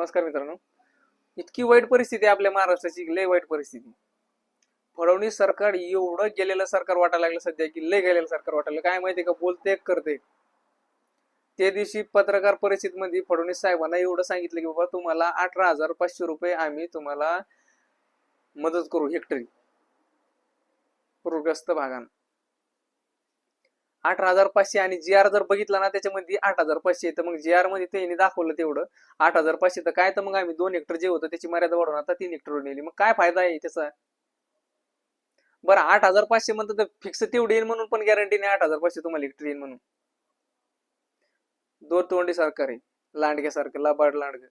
नमस्कार मित्रांनो. इतकी वाईट परिस्थिती आहे आपल्या महाराष्ट्राची लय वाईट परिस्थिती. फडणवीस सरकार एवढं गेलेलं सरकार वाटायला लागलं सध्या की लय गेलेलं सरकार वाटायला काय माहितीये का? बोलते एक करते त्या दिवशी पत्रकार परिषदेमध्ये फडणवीस साहेबांना एवढं सांगितलं की बाबा तुम्हाला अठरा हजार पाचशे रुपये आम्ही तुम्हाला मदत करू हेक्टरी. पूरग्रस्त भागांना. अठरा हजार पाचशे आणि जी आर जर बघितला ना त्याच्यामध्ये आठ हजार पाचशे तर मग जी आरमध्ये त्यांनी दाखवलं तेवढं. आठ हजार पाचशे तर काय तर मग आम्ही दोन हेक्टर जे होतं त्याची मर्यादा वाढवून आता तीन हेक्टर नेली. मग काय फायदा आहे त्याचा? बरं आठ हजार पाचशे म्हणतात तर फिक्स तेवढी येईल म्हणून पण गॅरंटी नाही. आठ हजार पाचशे तुम्हाला हेक्टर येईल म्हणून. दोन तोंडी सरकार आहे. लांडग्यासारखं लाबाड लांडग.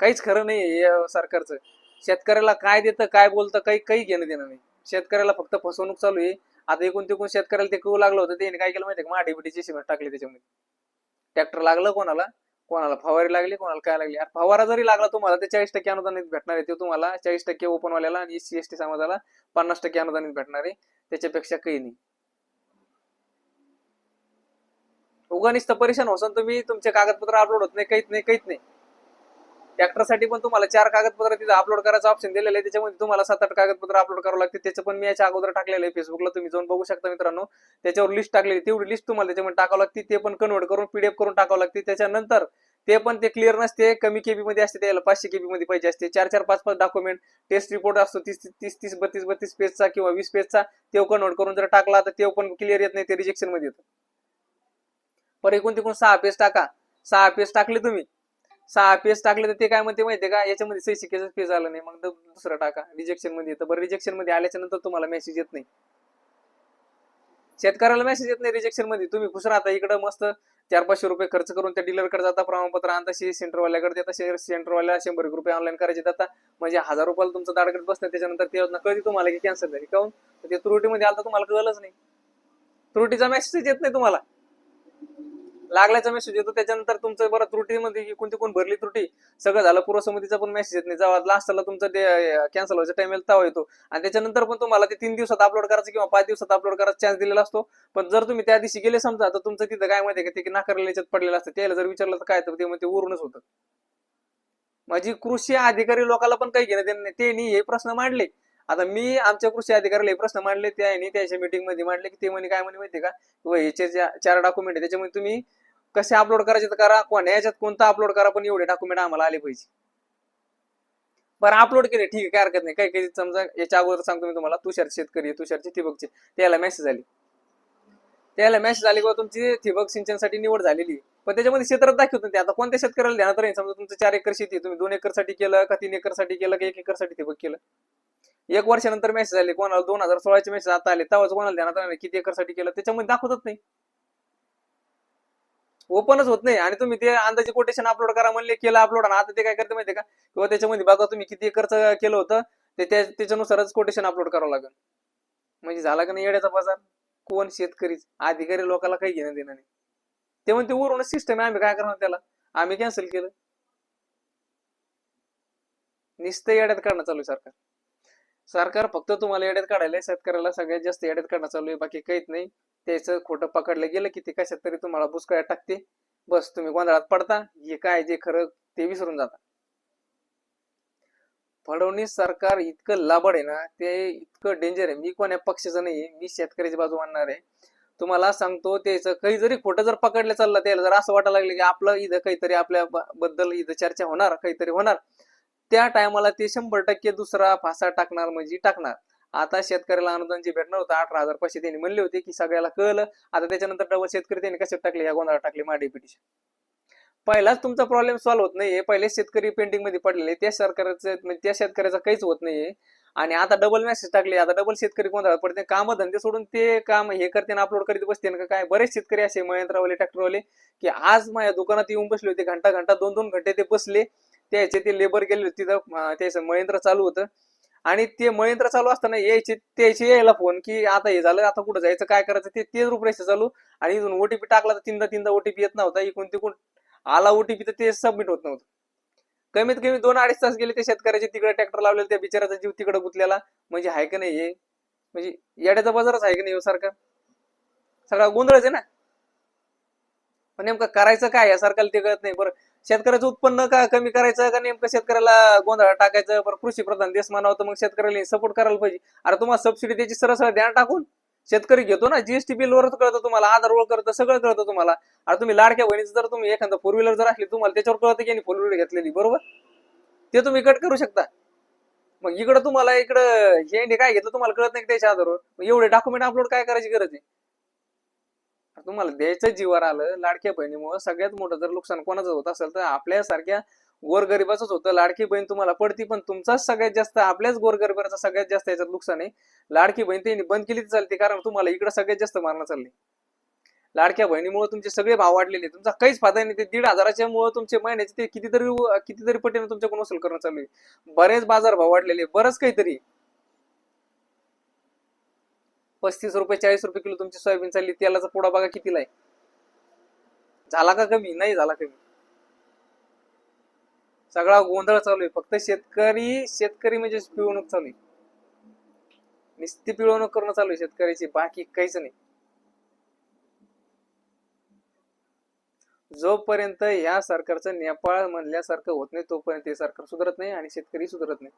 काहीच खरं नाही या सरकारचं. शेतकऱ्याला काय देतं काय बोलतं काही काही घेणं देणं नाही. शेतकऱ्याला फक्त फसवणूक चालू आहे. आता एकूण तिकून शेतकऱ्याला ते कळू लागलं होतं त्याने काय केलं माहितीये का? माठी बिटीची सिमेंट टाकली त्याच्यामध्ये. ट्रॅक्टर लागलं कोणाला? कोणाला फवारी लागली कोणाला काय लागली? अरे फवारा जरी लागला तुम्हाला ते चाळीस टक्के अनुदानित भेटणार आहे ते तुम्हाला. चाळीस टक्के ओपनवाल्याला आणि एस सी एस टी समाजाला पन्नास टक्के अनुदानित भेटणार आहे. त्याच्यापेक्षा काही नाही. उगा परेशान होसन तुम्ही तुमचे कागदपत्र अपलोड होत नाही काहीच नाही काहीच नाही. ट्रॅक्टरसाठी पण तुम्हाला चार कागदपत्र तिथे अपलोड करायचं ऑप्शन दिलेलं आहे. त्याच्यामध्ये तुम्हाला सात आठ कागदपत्र अपलोड करावं लागते त्याचं पण मी याच्या अगोदर टाकलेलं आहे फेसबुकला तुम्ही जाऊन बघू शकता मित्रांनो. त्याच्यावर लिस्ट टाकलेली तेवढी लिस्ट तुम्हाला त्याच्यामध्ये टाकावं लागते. ते पण कन्वर्ट करून पीडीएफ करून टाकावं लागते. त्याच्यानंतर ते पण ते क्लिअर नसते. कमी केबी मध्ये असते. त्याला पाचशे केबी मध्ये पाहिजे असते. चार चार पाच पाच डॉक्युमेंट टेस्ट रिपोर्ट असतो. तीस तीस तीस बत्तीस बत्तीस पेजचा किंवा वीस पेजचा ते कन्वर्ट करून जर टाकला तर ते पण क्लिअर येत नाही. ते रिजेक्शनमध्ये येतं. पर एकूण तिकून सहा पेज टाका. सहा पेज टाकले तुम्ही. सहा पेज टाकले तर ते काय म्हणते माहितीये का? याच्यामध्ये सही शिकायचं पेज आलं नाही. मग दुसरा दुसरं टाका. रिजेक्शनमध्ये येतं. बरं रिजेक्शनमध्ये आल्याच्यानंतर तुम्हाला मेसेज येत नाही. शेतकऱ्याला मेसेज येत नाही रिजेक्शनमध्ये. तुम्ही खुश राहता इकडं मस्त. चार पाचशे रुपये खर्च करून त्या डीलरकडे जाता. प्रमाणपत्र आणता. शे सेंटरवाल्याकडे देता. शेअर सेंटरवाल्या शंभर रुपये ऑनलाईन करायचे जाता म्हणजे हजार रुपयाला तुमचं दाडकडे बसतं. त्याच्यानंतर ते योजना कळते तुम्हाला की कॅन्सल झाली. काऊन ते त्रुटीमध्ये आलं तर तुम्हाला कळलंच नाही. त्रुटीचा मेसेज येत नाही तुम्हाला. लागल्याचा मेसेज येतो. त्याच्यानंतर तुमचं बरं त्रुटीमध्ये कोणती कोण भरली त्रुटी सगळं झालं. पूर्व समितीचा पण मेसेज येत नाही. जेव्हा लास्टला तुमचं ते कॅन्सल व्हायचा टाइम येईल तेव्हा येतो. आणि त्याच्यानंतर पण तुम्हाला ते तीन दिवसात अपलोड करायचं किंवा पाच दिवसात अपलोड करायचा चान्स दिलेला असतो. पण जर तुम्ही त्या दिवशी गेले समजा तर तुमचं तिथं काय माहिती का? ते नाकारलेल्या याच्यात पडलेलं असतं. त्याला जर विचारलं तर काय तर ते म्हणजे उरूनच होतं. माझी कृषी अधिकारी लोकांना पण काही घेणं त्यांनी हे प्रश्न मांडले. आता मी आमच्या कृषी अधिकाऱ्याला हे प्रश्न मांडले ते त्याच्या मीटिंगमध्ये मांडले की ते म्हणे काय म्हणे माहिती का? किंवा चार डॉक्युमेंट आहे त्याच्यामध्ये तुम्ही कसे अपलोड करायचे तर करा कोण याच्यात कोणता अपलोड करा पण एवढे डॉक्युमेंट आम्हाला आले पाहिजे. बरं अपलोड केले ठीक आहे काय हरकत नाही. काही काही समजा याच्या अगोदर सांगतो मी तुम्हाला तुषार शेतकरी आहे, तुषारचे ठिबकचे त्याला मेसेज आली. त्याला मेसेज आली किंवा तुमची ठिबक सिंचनसाठी निवड झालेली पण त्याच्यामध्ये क्षेत्रात दाखवतो ते आता कोणत्या शेतकऱ्याला ध्यानात राहील समजा तुमचं चार एकर शेती तुम्ही दोन एकरसाठी केलं का तीन एकरसाठी केलं का एक एकरसाठी ठिबक केलं? एक वर्षानंतर मेसेज आले कोणाला दोन हजार सोळाचे मेसेज आता आले तेव्हाच कोणाला ध्यानात राहिले किती एकरसाठी केलं? त्याच्यामध्ये दाखवतच नाही. ओपनच होत नाही. आणि तुम्ही ते अंदाजे कोटेशन अपलोड करा म्हणले केलं अपलोड आणि आता ते काय करते माहितीये का? किंवा त्याच्यामध्ये बघा तुम्ही किती खर्च केलं होतं ते त्याच्यानुसारच कोटेशन अपलोड करावं लागेल. म्हणजे झाला का नाही येड्याचा बाजार? कोण शेतकरीच अधिकारी लोकांना काही घेणं देणं नाही. ते म्हणते उरूनच सिस्टम आहे. आम्ही काय करणार त्याला? आम्ही कॅन्सल केलं. निस्त येड्यात काढणं चालू आहे सरकार. सरकार फक्त तुम्हाला येड्यात काढायला आहे, शेतकऱ्याला सगळ्यात जास्त येड्यात काढणं चालू आहे. बाकी काहीच नाही. त्याचं खोटं पकडलं गेलं की ते कशात तरी तुम्हाला बुसकाळ्यात टाकते. बस तुम्ही गोंधळात पडता. हे काय जे खरं ते विसरून जाता. फडणवीस सरकार इतकं लाबड आहे ना ते इतकं डेंजर आहे. मी कोण्या पक्षाचं नाही मी शेतकऱ्याची बाजू मानणार आहे. तुम्हाला सांगतो त्याचं काही जरी खोटं जर पकडलं चाललं त्याला जर असं वाटायला लागलं की आपलं इथं काहीतरी आपल्या बद्दल इथं चर्चा होणार काहीतरी होणार. त्या टायमाला ते शंभर टक्के दुसरा फासा टाकणार म्हणजे टाकणार. आता शेतकऱ्याला अनुदान जे भेटणार होतं अठरा हजार पैसे त्यांनी म्हणले होते की सगळ्याला कळलं. आता त्याच्यानंतर डबल शेतकरी त्यांनी कसे टाकले? या गोंधळात टाकले माडी पिटिशन. पहिलाच तुमचा प्रॉब्लेम सॉल्व्ह होत नाहीये. पहिले शेतकरी पेंटिंगमध्ये पडलेले त्या सरकारचं म्हणजे त्या शेतकऱ्याचा काहीच होत नाहीये. आणि आता डबल मेसेज टाकले. आता डबल शेतकरी गोंधळात पडते. काम धंदे सोडून ते काम हे करते अपलोड करीत बसते. का काय बरेच शेतकरी असे मयंत्रावाले ट्रॅक्टरवाले की आज माझ्या दुकानात येऊन बसले होते. घंटा घंटा दोन दोन घंटे ते बसले. त्याचे ते लेबर गेले होते. तिथं त्याचं मयंत्र चालू होतं. आणि ते मयंत्र चालू असताना यायचे त्याचे यायला फोन की आता हे झालं आता कुठं जायचं काय करायचं? ते तेच रुपयाचं चालू. आणि इथून ओटीपी टाकला तर तीनदा तीनदा ओटीपी येत नव्हता. इकडून तिकून आला ओटीपी तर ते सबमिट होत नव्हतं. कमीत कमी दोन अडीच तास गेले ते शेतकऱ्याचे तिकडे ट्रॅक्टर लावलेले त्या बिचाराचा जीव तिकडे गुतलेला. म्हणजे आहे का नाही हे? म्हणजे येड्याचा बाजारच आहे का नाही हो सरकार सगळा गोंधळच आहे ना? पण नेमकं करायचं काय या सरकारला ते कळत नाही. बरं शेतकऱ्याचं उत्पन्न का कमी करायचं का नेमकं शेतकऱ्याला गोंधळ टाकायचं? बरं कृषी प्रधान देश म्हणावं तर मग शेतकऱ्याला सपोर्ट करायला पाहिजे. अरे तुम्हाला सबसिडी त्याची सरळ सरळ ध्यान टाकून शेतकरी घेतो ना जीएसटी बिल वर कळतं तुम्हाला आधार वर करतं सगळं कळतं तुम्हाला. अरे तुम्ही लाडक्या बहिणीचं जर तुम्ही एखादा फोर व्हीलर जर असली तुम्हाला त्याच्यावर कळतं की फोर व्हीलर घेतलेली बरोबर? ते तुम्ही कट करू शकता. मग इकडं तुम्हाला इकडं हे काय घेतलं तुम्हाला कळत नाही त्याच्या आधारवर? मग एवढे डॉक्युमेंट अपलोड काय करायची गरज आहे? तुम्हाला द्यायचं जीवावर आलं लाडक्या बहिणीमुळे सगळ्यात मोठं जर नुकसान कोणाचं होत असेल तर आपल्यासारख्या गोरगरिबाच होतं. लाडकी बहीण तुम्हाला पडती पण तुमचाच सगळ्यात जास्त आपल्याच गोरगरिबाचा सगळ्यात जास्त याच्यात नुकसान आहे. लाडकी बहीण त्यांनी बंद केली चालते कारण तुम्हाला इकडे सगळ्यात जास्त मारणं चालले लाडक्या बहिणीमुळे तुमचे सगळे भाव वाढलेले तुमचा काहीच फायदा नाही. ते दीड हजाराच्या मुळे तुमचे महिन्याचे ते कितीतरी कितीतरी पटीने तुमच्याकडून वसूल करणं चालू आहे. बरेच बाजार भाव वाढलेले बरंच काहीतरी. पस्तीस रुपये चाळीस रुपये किलो तुमची सोयाबीन चालली तेलाचा पुडा बघा कितीला आहे. झाला का कमी? नाही झाला कमी. सगळा गोंधळ चालू आहे. फक्त शेतकरी शेतकरी म्हणजे पिळवणूक चालू आहे. नुसती पिळवणूक करणं चालू आहे शेतकऱ्याची. बाकी काहीच नाही. जोपर्यंत या सरकारचं नेपाळ म्हणल्यासारखं होत नाही तोपर्यंत हे सरकार सुधरत नाही आणि शेतकरी सुधरत नाही.